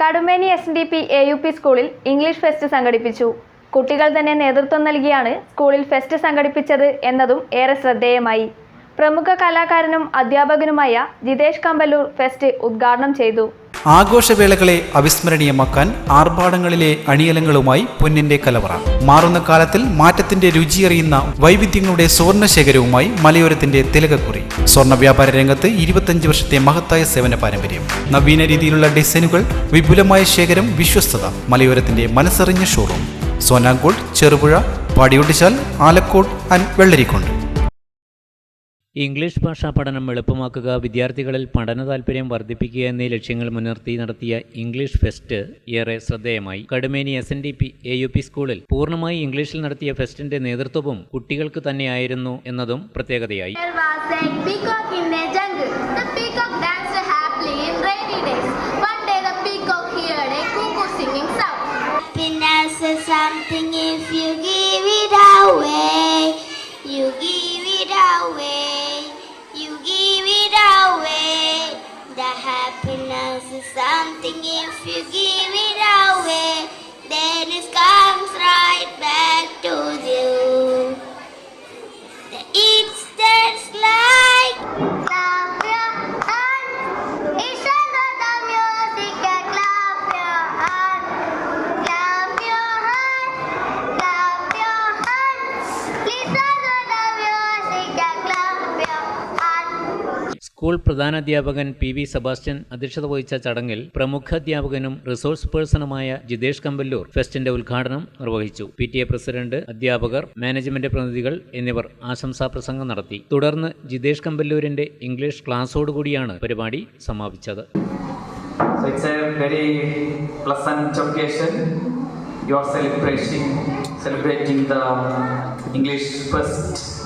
Kadumeni S D P A U P സ്കൂളിൽ English fest സംഘടിപ്പിച്ചു. കുട്ടികൾ തന്നെ നേതൃത്വം നൽകിയാണ് സ്കൂളിൽ ഫെസ്റ്റ് സംഘടിപ്പിച്ചത് എന്നതും ഏറെ ശ്രദ്ധേയമായി. പ്രമുഖ കലാകാരനും അധ്യാപകനുമായ ജിതേഷ് കമ്പല്ലൂർ ഫെസ്റ്റ് ഉദ്ഘാടനം ചെയ്തു. ആഘോഷവേളകളെ അവിസ്മരണീയമാക്കാൻ ആർഭാടങ്ങളിലെ അണിയലങ്ങളുമായി പൊന്നിന്റെ കലവറ. മാറുന്ന കാലത്തിൽ മാറ്റത്തിന്റെ രുചിയറിയുന്ന വൈവിധ്യങ്ങളുടെ സ്വർണശേഖരവുമായി മലയോരത്തിന്റെ തിലകക്കുറി. സ്വർണ വ്യാപാര രംഗത്ത് ഇരുപത്തഞ്ച് വർഷത്തെ മഹത്തായ സേവന പാരമ്പര്യം. നവീന രീതിയിലുള്ള ഡിസൈനുകൾ വിപുലമായ ശേഖരം വിശ്വസ്തത മലയോരത്തിന്റെ മനസ്സറിഞ്ഞ ഷോറൂം സോനാങ്കോട് ചെറുപുഴ പാടിയൊട്ടിച്ചാൽ ആലക്കോട് ആൻഡ് വെള്ളരിക്കുണ്ട്. ഇംഗ്ലീഷ് ഭാഷാ പഠനം എളുപ്പമാക്കുക വിദ്യാർത്ഥികളിൽ പഠന താൽപ്പര്യം വർദ്ധിപ്പിക്കുക എന്നീ ലക്ഷ്യങ്ങൾ മുൻനിർത്തി നടത്തിയ ഇംഗ്ലീഷ് ഫെസ്റ്റ് ഏറെ ശ്രദ്ധേയമായി. Kadumeni S N D P A U P സ്കൂളിൽ പൂർണമായി ഇംഗ്ലീഷിൽ നടത്തിയ ഫെസ്റ്റിന്റെ നേതൃത്വവും കുട്ടികൾക്ക് തന്നെയായിരുന്നു എന്നതും പ്രത്യേകതയായി. There was a is something if you give it away. Then it comes right back to you. It's school പ്രധാനാധ്യാപകൻ പി വി സെബാസ്റ്റ്യൻ അധ്യക്ഷത വഹിച്ച ചടങ്ങിൽ പ്രമുഖ അധ്യാപകനും റിസോഴ്സ് പേഴ്സണുമായ ജിതേഷ് കമ്പല്ലൂർ ഫെസ്റ്റിന്റെ ഉദ്ഘാടനം നിർവഹിച്ചു. പി ടി എ പ്രസിഡന്റ് അധ്യാപകർ മാനേജ്മെന്റ് പ്രതിനിധികൾ എന്നിവർ ആശംസാ പ്രസംഗം നടത്തി. തുടർന്ന് ജിതേഷ് കമ്പല്ലൂരിന്റെ ഇംഗ്ലീഷ് ക്ലാസ്സോടുകൂടിയാണ് പരിപാടി സമാപിച്ചത്. You are celebrating celebrating the English first